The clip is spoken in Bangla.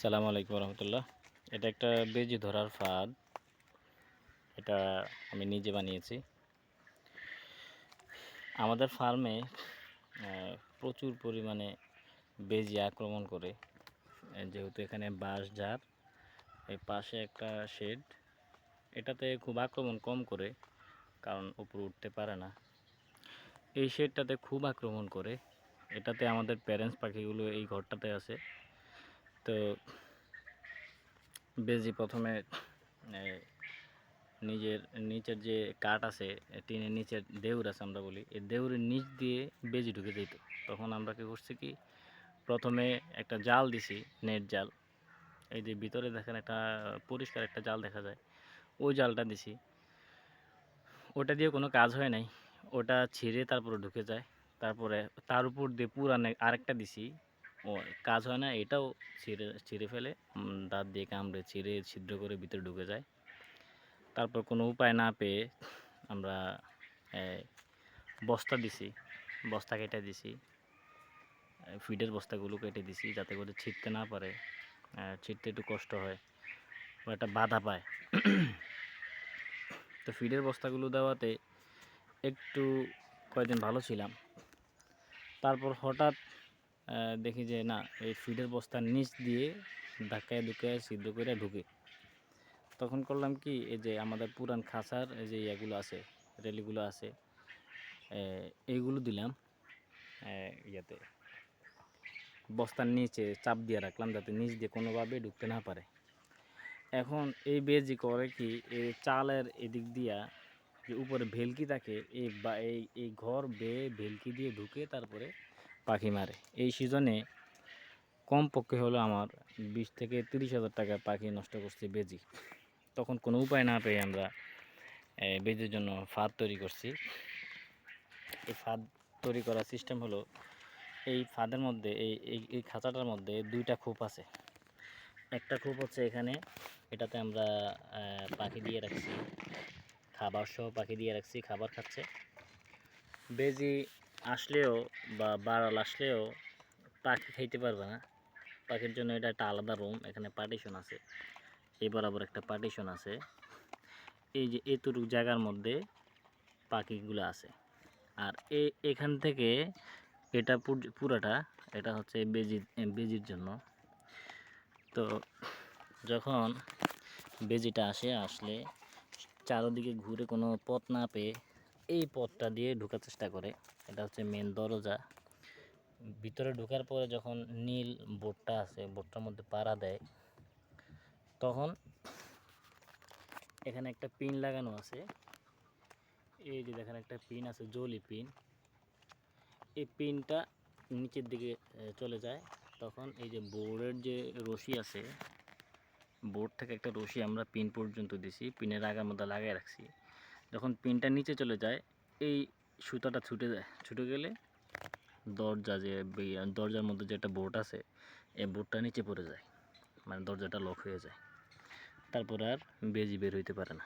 সালামু আলাইকুম রহমতুল্লাহ এটা একটা বেজি ধরার ফাঁদ। এটা আমি নিজে বানিয়েছি। আমাদের ফার্মে প্রচুর পরিমাণে বেজি আক্রমণ করে। যেহেতু এখানে বাঁশ ঝাড়, এই পাশে একটা শেড, এটাতে খুব আক্রমণ কম করে, কারণ উপরে উঠতে পারে না। এই শেডটাতে খুব আক্রমণ করে। এটাতে আমাদের প্যারেন্টস পাখিগুলো এই ঘরটাতে আছে। তো বেজি প্রথমে নিজের নিচের যে কাঠ আছে টিনের নিচের দেউর আছে আমরা বলি, এই দেউরের নিচ দিয়ে বেজি ঢুকে যেত তখন আমরা কি করছি কি, প্রথমে একটা জাল দিছি নেট জাল। এই যে ভিতরে দেখেন একটা পরিষ্কার একটা জাল দেখা যায়, ওই জালটা দিছি। ওটা দিয়ে কোনো কাজ হয় নাই, ওটা ছিঁড়ে তারপরে ঢুকে যায়। তারপরে তার উপর দিয়ে পুরানে আরেকটা দিছি কাজ হয় না, এটাও ছিঁড়ে ছিঁড়ে ফেলে। দাঁত দিয়ে কামড়ে ছিঁড়ে ছিদ্র করে ভিতরে ঢুকে যায়। তারপর কোনো উপায় না পেয়ে আমরা বস্তা দিছি, বস্তা কেটে দিছি ফিডের বস্তাগুলো কেটে দিছি যাতে করে ছিঁড়তে না পারে। ছিঁড়তে একটু কষ্ট হয় ও একটা বাধা পায়। তো ফিডের বস্তাগুলো দেওয়াতে একটু কয়েকদিন ভালো ছিলাম। তারপর হঠাৎ দেখি যে না, এই ফিডের বস্তার নিচ দিয়ে ধাক্কায় ধুকায় সিদ্ধ করে ঢুকে। তখন করলাম কি, এই যে আমাদের পুরান খাঁচার যে ইয়েগুলো আছে, রেলিগুলো আছে এইগুলো দিলাম ইয়েতে। বস্তার নিচে চাপ দিয়ে রাখলাম যাতে নিচ দিয়ে কোনোভাবে ঢুকতে না পারে। এখন এই বেজি করে কি, এই চালের এদিক দিয়া যে উপরে ভেলকি থাকে, এই বা, এই এই ঘর বেয়ে ভেলকি দিয়ে ঢুকে তারপরে পাখি মারে। এই সিজনে কম পক্ষে হলো আমার বিশ থেকে তিরিশ হাজার টাকা পাখি নষ্ট করছে বেজি। তখন কোনো উপায় না পেয়ে আমরা বেজির জন্য ফাঁদ তৈরি করছি। এই ফাঁদ তৈরি করার সিস্টেম হলো, এই ফাঁদের মধ্যে, এই, এই- এই খাঁচাটার মধ্যে দুইটা খোপ আছে। একটা খোপ হচ্ছে এখানে, এটাতে আমরা পাখি দিয়ে রাখছি। খাবার সহ পাখি দিয়ে রাখছি, খাবার খাচ্ছে। বেজি আসলেও বা বাড়াল আসলেও পাখি খাইতে পারবে না। পাখির জন্য এটা একটা আলাদা রুম এখানে পার্টিশন আছে। এই বরাবর একটা পার্টিশন আছে। এই যে এতটুকু জায়গার মধ্যে পাখিগুলো আছে। আর এ, এখান থেকে এটা পুর- পুরাটা, এটা হচ্ছে বেজি বেজির জন্য। তো যখন বেজিটা আসে, আসলে চারদিকে ঘুরে কোনো পথ না পেয়ে এই পথটা দিয়ে ঢোকার চেষ্টা করে। এটা হচ্ছে মেন দরজা। ভিতরে ঢোকার পরে যখন নীল বোর্ডটা আছে, বোর্ডটার মধ্যে পাড়া দেয়, তখন এখানে একটা পিন লাগানো আছে। এই যে দেখেন একটা পিন আছে, জলি পিন। এই পিনটা নিচের দিকে চলে যায়। তখন এই যে বোর্ডের যে রশি আছে, বোর্ড থেকে একটা রশি আমরা পিন পর্যন্ত দিছি। পিনের আগার মধ্যে লাগিয়ে রাখছি। যখন পিনটা নিচে চলে যায়, এই সুতাটা ছুটে যায়। ছুটে গেলে দরজা যে দরজার মধ্যে যে একটা বোর্ড আছে, এই বোর্ডটা নিচে পড়ে যায়। মানে দরজাটা লক হয়ে যায়। তারপর আর বেজি বের হইতে পারে না।